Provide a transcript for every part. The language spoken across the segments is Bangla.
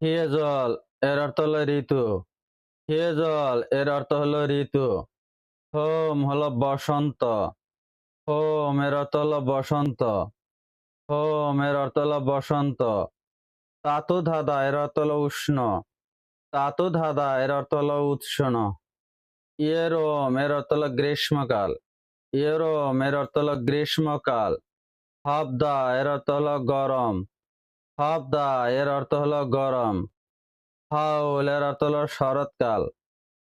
হিয়েজল এর অর্থ হলো ঋতু। হিয়েজল এর অর্থ হলো ঋতু। হোম হলো বসন্ত। হোম, এর অর্থ হলো বসন্ত। হোম, এর অর্থ হলো বসন্ত। তাতু ধাঁধা, এর অর্থ হলো উষ্ণ। তাতু ধাঁধা, এর অর্থ হলো উৎসন ইয়েরোম, এর অর্থ হলো গ্রীষ্মকাল। ইয়েরোম, এর অর্থ হলো গ্রীষ্মকাল। হাবদা, এর অর্থ হলো গরম। হবদা এর অর্থ হলো গরম। হাউল এর অর্থ হলো শরৎকাল।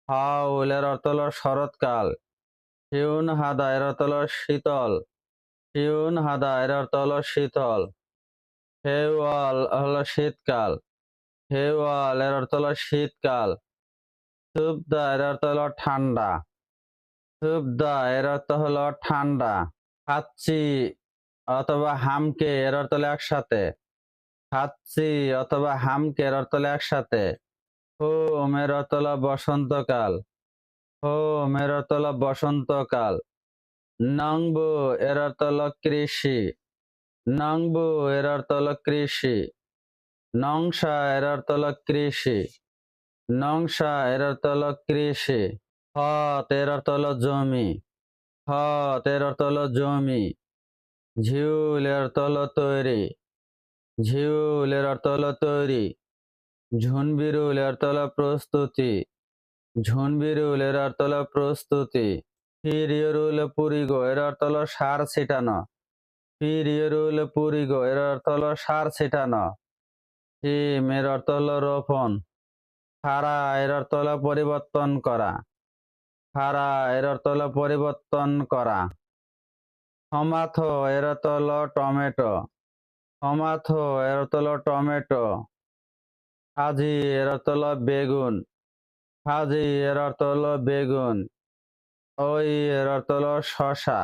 হাউল এর অর্থ হলো শরৎকাল। হিউন, হাদা, এর অর্থ হলো শীতল। হিউন, হাদা, এর অর্থ হলো শীতল। হেওয়াল হলো শীতকাল। হেওয়াল, এর অর্থ হলো শীতকাল। সুবদা, এর অর্থ হলো ঠান্ডা। সুবদা, এর অর্থ হলো ঠান্ডা। খাচ্ছি অথবা হামকে, এর অর্থ হলো একসাথে। খাচ্ছি অথবা হামকে এর অর্থ একসাথে? অর্থ হলো বসন্তকাল। অর্থ হলো বসন্তকাল। নংবু, এর অর্থ কৃষি। নংবু, এর অর্থ কৃষি। নংসা, এর অর্থ কৃষি। নংসা, এর অর্থ কৃষি। হত, এর অর্থ জমি। হত, এর অর্থ জমি। ঝিউল, এর হলো তৈরি। ঝিউল এর অর্থ হলো তৈরি। ঝুনবিরুল অর্থ হলো প্রস্তুতি। ঝুনবিরুল এর অর্থ হলো প্রস্তুতি। ফিরিয়রুল পুরিগো এর অর্থ হলো সার ছিটানো। ফিরিয়রুল পুরিগো এর অর্থ হলো সার ছিটানো। হিম এর অর্থ হলো রোপণ। খারা এর অর্থ পরিবর্তন করা। খারা এর অর্থ পরিবর্তন করা। টমাথো এর টমেটো। টমাথো এর হলো টমেটো। হাজি এর হলো বেগুন। হাজি এর হলো বেগুন। ওই, এর হলো শশা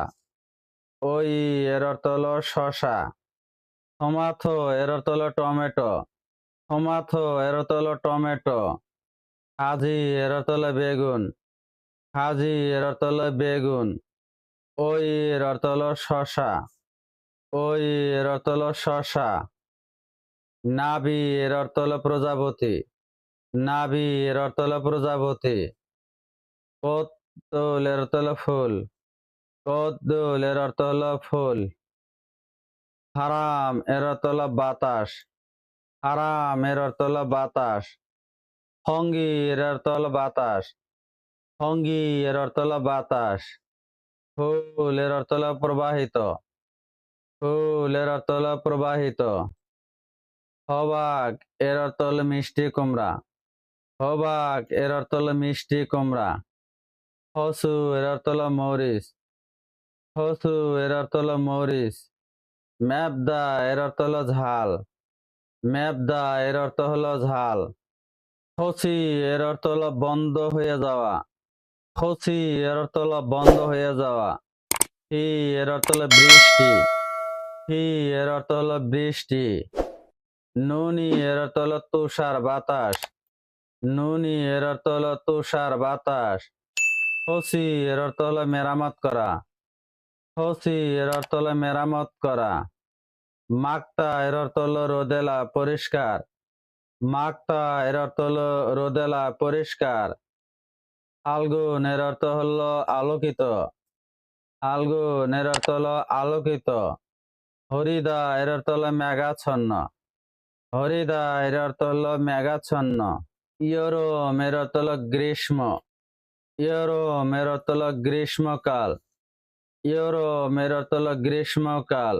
ওই, এর হলো শশা টমাথো এর হলো টমেটো। টমাথো এর হলো টমেটো। হাজি এর হলো বেগুন। হাজি এর হলো বেগুন। ওই, এর হলো শশা ওই এর অর্থ হলো শশা নাবি এর অর্থ হলো প্রজাপতি নাবি এর অর্থ হলো প্রজাপতি, কদ্দুল এর অর্থ হলো ফুল, কদ্দুল এর অর্থ হলো ফুল, হারাম এর অর্থ হলো বাতাস, হারাম এর অর্থ হলো বাতাস, হঙ্গি এর অর্থ হলো বাতাস, হঙ্গি এর অর্থ হলো বাতাস, ফুল এর অর্থ হলো প্রবাহিত। ফুল এর প্রবাহিত হবাক এর অর্থ হলো মিষ্টি কুমড়া হবাক এর অর্থ হলো মিষ্টি কুমড়া হসু এর অর্থ হলো মরিচ হসু এর অর্থ হলো মরিচ ম্যাবদা এর অর্থ হলো ঝাল ম্যাবদা এর অর্থ হলো ঝাল খসি এর অর্থ হলো বন্ধ হয়ে যাওয়া খসি এর অর্থ হলো বন্ধ হয়ে যাওয়া হি এর অর্থ হলো বৃষ্টি হি এর অর্থ হলো বৃষ্টি। নুনি, এর অর্থ হলো তুষার বাতাস। নুনি, এর অর্থ হলো তুষার বাতাস। হসি, এর অর্থ হলো মেরামত করা। হসি, এর অর্থ হলো মেরামত করা। মাকতা, এর অর্থ হলো রোদেলা পরিষ্কার। মাকতা, এর অর্থ হলো রোদেলা পরিষ্কার। আলগুন, এর অর্থ হলো আলোকিত। আলগুন, এর অর্থ হলো আলোকিত। হরিদা এর অর্থ হলো মেঘাচ্ছন্ন। হরিদা এর অর্থ হলো মেঘাচ্ছন্ন। ইয়রোম এর অর্থ হলো গ্রীষ্ম। ইয়রোম এর অর্থ হলো গ্রীষ্মকাল। ইয়রোম এর অর্থ হলো গ্রীষ্মকাল।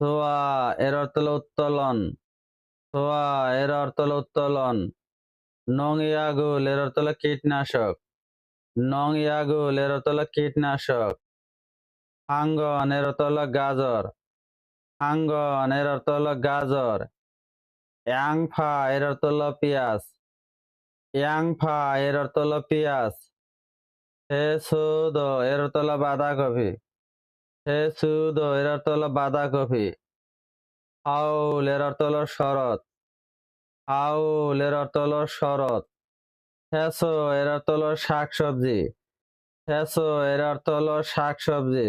সোয়া এর অর্থ হলো উত্তোলন। সোয়া এর অর্থ হলো উত্তোলন। নং ইয়াগুল এর অর্থ হলো কীটনাশক। নং ইয়াগুল এর অর্থ হলো কীটনাশক। আঙ্গন এর অর্থ হলো গাজর আঙ্গন এর অর্থ হলো গাজর। ইয়াংফা এর অর্থ হলো পেঁয়াজ ইয়াংফা এর হলো পেঁয়াজ। হে সুদ এর অর্থ হলো বাঁধাকপি হে সুদ এর অর্থ হলো বাঁধাকপি। হাউল এর হলো শরৎ হাউল এর অর্থ হলো শরৎ। হেসো এর অর্থ হলো শাকসবজি হেসো এর অর্থ হলো শাকসবজি।